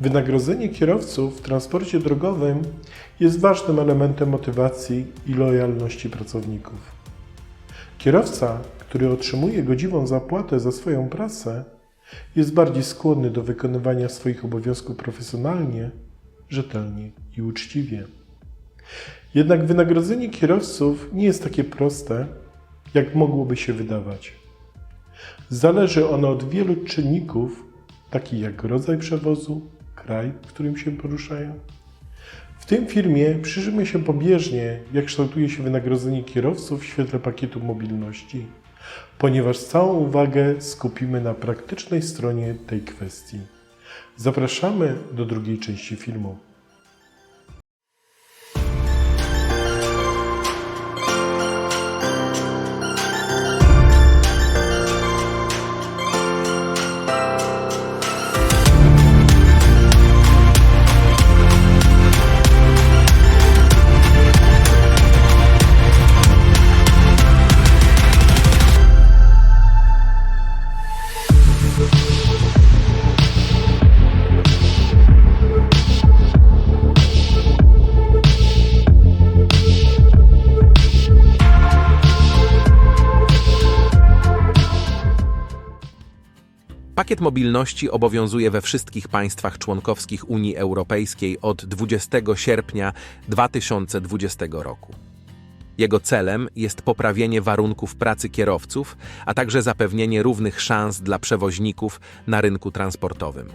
Wynagrodzenie kierowców w transporcie drogowym jest ważnym elementem motywacji i lojalności pracowników. Kierowca, który otrzymuje godziwą zapłatę za swoją pracę, jest bardziej skłonny do wykonywania swoich obowiązków profesjonalnie, rzetelnie i uczciwie. Jednak wynagrodzenie kierowców nie jest takie proste, jak mogłoby się wydawać. Zależy ono od wielu czynników, takich jak rodzaj przewozu, kraj, w którym się poruszają. W tym filmie przyjrzymy się pobieżnie, jak kształtuje się wynagrodzenie kierowców w świetle pakietu mobilności, ponieważ całą uwagę skupimy na praktycznej stronie tej kwestii. Zapraszamy do drugiej części filmu. Pakiet mobilności obowiązuje we wszystkich państwach członkowskich Unii Europejskiej od 20 sierpnia 2020 roku. Jego celem jest poprawienie warunków pracy kierowców, a także zapewnienie równych szans dla przewoźników na rynku transportowym.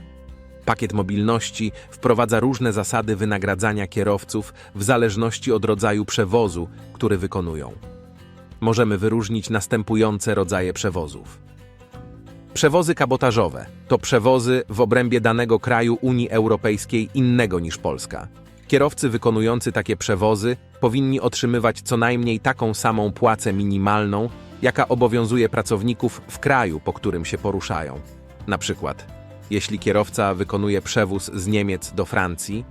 Pakiet mobilności wprowadza różne zasady wynagradzania kierowców w zależności od rodzaju przewozu, który wykonują. Możemy wyróżnić następujące rodzaje przewozów. Przewozy kabotażowe to przewozy w obrębie danego kraju Unii Europejskiej innego niż Polska. Kierowcy wykonujący takie przewozy powinni otrzymywać co najmniej taką samą płacę minimalną, jaka obowiązuje pracowników w kraju, po którym się poruszają. Na przykład, jeśli kierowca wykonuje przewóz z Niemiec do Francji,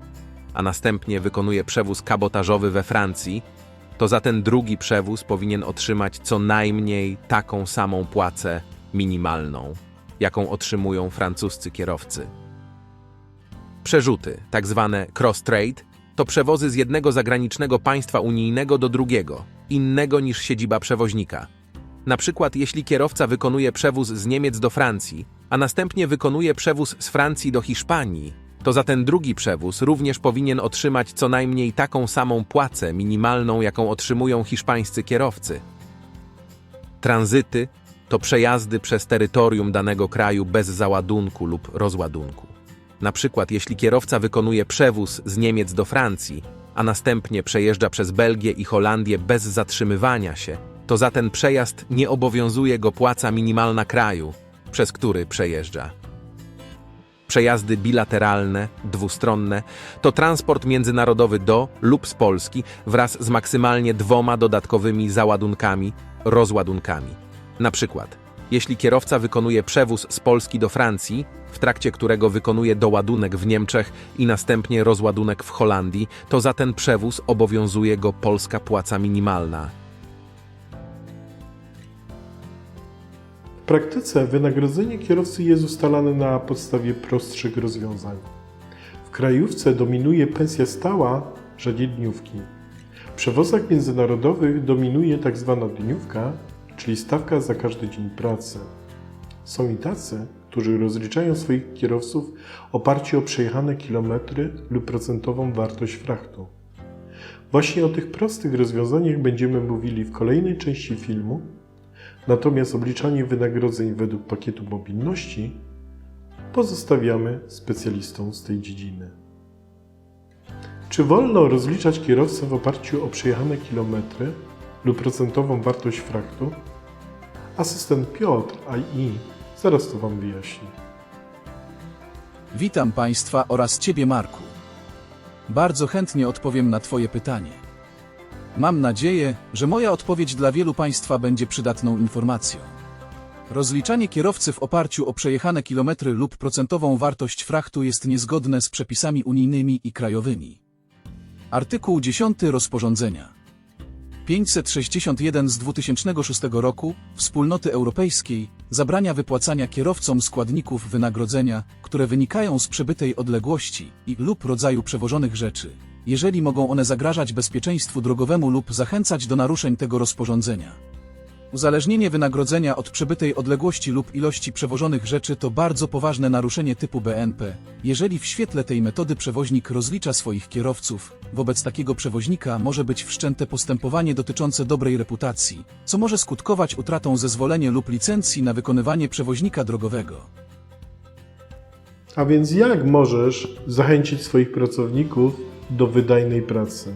a następnie wykonuje przewóz kabotażowy we Francji, to za ten drugi przewóz powinien otrzymać co najmniej taką samą płacę minimalną, jaką otrzymują francuscy kierowcy. Przerzuty, tak zwane cross-trade, to przewozy z jednego zagranicznego państwa unijnego do drugiego, innego niż siedziba przewoźnika. Na przykład, jeśli kierowca wykonuje przewóz z Niemiec do Francji, a następnie wykonuje przewóz z Francji do Hiszpanii, to za ten drugi przewóz również powinien otrzymać co najmniej taką samą płacę minimalną, jaką otrzymują hiszpańscy kierowcy. Tranzyty to przejazdy przez terytorium danego kraju bez załadunku lub rozładunku. Na przykład, jeśli kierowca wykonuje przewóz z Niemiec do Francji, a następnie przejeżdża przez Belgię i Holandię bez zatrzymywania się, to za ten przejazd nie obowiązuje go płaca minimalna kraju, przez który przejeżdża. Przejazdy bilateralne, dwustronne to transport międzynarodowy do lub z Polski wraz z maksymalnie dwoma dodatkowymi załadunkami, rozładunkami. Na przykład, jeśli kierowca wykonuje przewóz z Polski do Francji, w trakcie którego wykonuje doładunek w Niemczech i następnie rozładunek w Holandii, to za ten przewóz obowiązuje go polska płaca minimalna. W praktyce wynagrodzenie kierowcy jest ustalane na podstawie prostszych rozwiązań. W krajówce dominuje pensja stała, rzadziej dniówki. W przewozach międzynarodowych dominuje tzw. dniówka, czyli stawka za każdy dzień pracy. Są i tacy, którzy rozliczają swoich kierowców w oparciu o przejechane kilometry lub procentową wartość frachtu. Właśnie o tych prostych rozwiązaniach będziemy mówili w kolejnej części filmu, natomiast obliczanie wynagrodzeń według pakietu mobilności pozostawiamy specjalistom z tej dziedziny. Czy wolno rozliczać kierowcę w oparciu o przejechane kilometry lub procentową wartość fraktu? Asystent Piotr AI zaraz to Wam wyjaśni. Witam Państwa oraz Ciebie, Marku. Bardzo chętnie odpowiem na Twoje pytanie. Mam nadzieję, że moja odpowiedź dla wielu Państwa będzie przydatną informacją. Rozliczanie kierowcy w oparciu o przejechane kilometry lub procentową wartość frachtu jest niezgodne z przepisami unijnymi i krajowymi. Artykuł 10 rozporządzenia 561 z 2006 roku Wspólnoty Europejskiej zabrania wypłacania kierowcom składników wynagrodzenia, które wynikają z przebytej odległości i lub rodzaju przewożonych rzeczy, jeżeli mogą one zagrażać bezpieczeństwu drogowemu lub zachęcać do naruszeń tego rozporządzenia. Uzależnienie wynagrodzenia od przebytej odległości lub ilości przewożonych rzeczy to bardzo poważne naruszenie typu BNP. Jeżeli w świetle tej metody przewoźnik rozlicza swoich kierowców, wobec takiego przewoźnika może być wszczęte postępowanie dotyczące dobrej reputacji, co może skutkować utratą zezwolenia lub licencji na wykonywanie przewoźnika drogowego. A więc jak możesz zachęcić swoich pracowników do wydajnej pracy?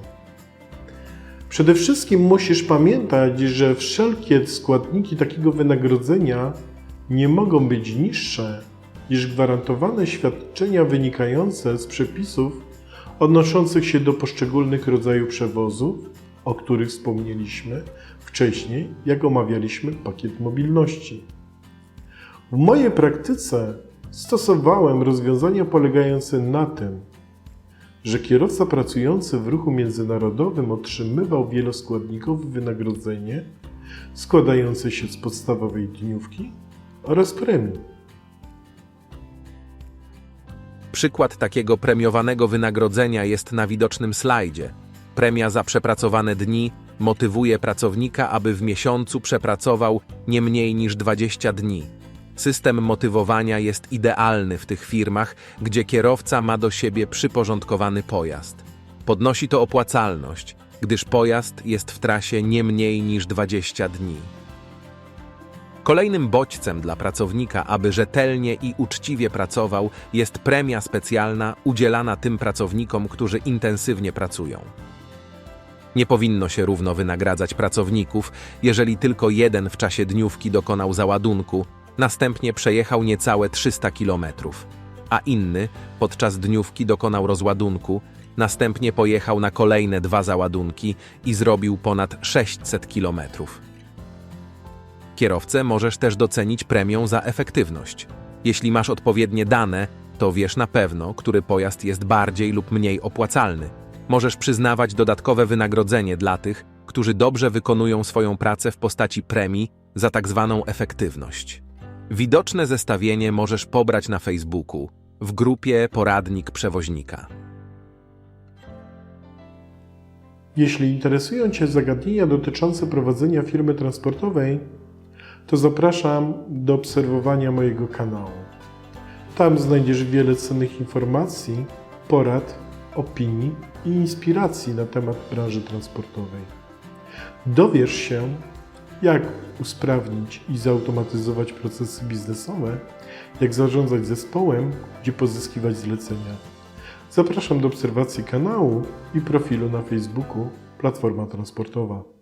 Przede wszystkim musisz pamiętać, że wszelkie składniki takiego wynagrodzenia nie mogą być niższe niż gwarantowane świadczenia wynikające z przepisów odnoszących się do poszczególnych rodzajów przewozów, o których wspomnieliśmy wcześniej, jak omawialiśmy pakiet mobilności. W mojej praktyce stosowałem rozwiązania polegające na tym, że kierowca pracujący w ruchu międzynarodowym otrzymywał wieloskładnikowe wynagrodzenie składające się z podstawowej dniówki oraz premii. Przykład takiego premiowanego wynagrodzenia jest na widocznym slajdzie. Premia za przepracowane dni motywuje pracownika, aby w miesiącu przepracował nie mniej niż 20 dni. System motywowania jest idealny w tych firmach, gdzie kierowca ma do siebie przyporządkowany pojazd. Podnosi to opłacalność, gdyż pojazd jest w trasie nie mniej niż 20 dni. Kolejnym bodźcem dla pracownika, aby rzetelnie i uczciwie pracował, jest premia specjalna udzielana tym pracownikom, którzy intensywnie pracują. Nie powinno się równo wynagradzać pracowników, jeżeli tylko jeden w czasie dniówki dokonał załadunku, następnie przejechał niecałe 300 km, a inny podczas dniówki dokonał rozładunku, następnie pojechał na kolejne dwa załadunki i zrobił ponad 600 kilometrów. Kierowcę możesz też docenić premią za efektywność. Jeśli masz odpowiednie dane, to wiesz na pewno, który pojazd jest bardziej lub mniej opłacalny. Możesz przyznawać dodatkowe wynagrodzenie dla tych, którzy dobrze wykonują swoją pracę w postaci premii za tak zwaną efektywność. Widoczne zestawienie możesz pobrać na Facebooku w grupie Poradnik Przewoźnika. Jeśli interesują Cię zagadnienia dotyczące prowadzenia firmy transportowej, to zapraszam do obserwowania mojego kanału. Tam znajdziesz wiele cennych informacji, porad, opinii i inspiracji na temat branży transportowej. Dowiesz się, jak usprawnić i zautomatyzować procesy biznesowe, jak zarządzać zespołem, gdzie pozyskiwać zlecenia. Zapraszam do obserwacji kanału i profilu na Facebooku Platforma Transportowa.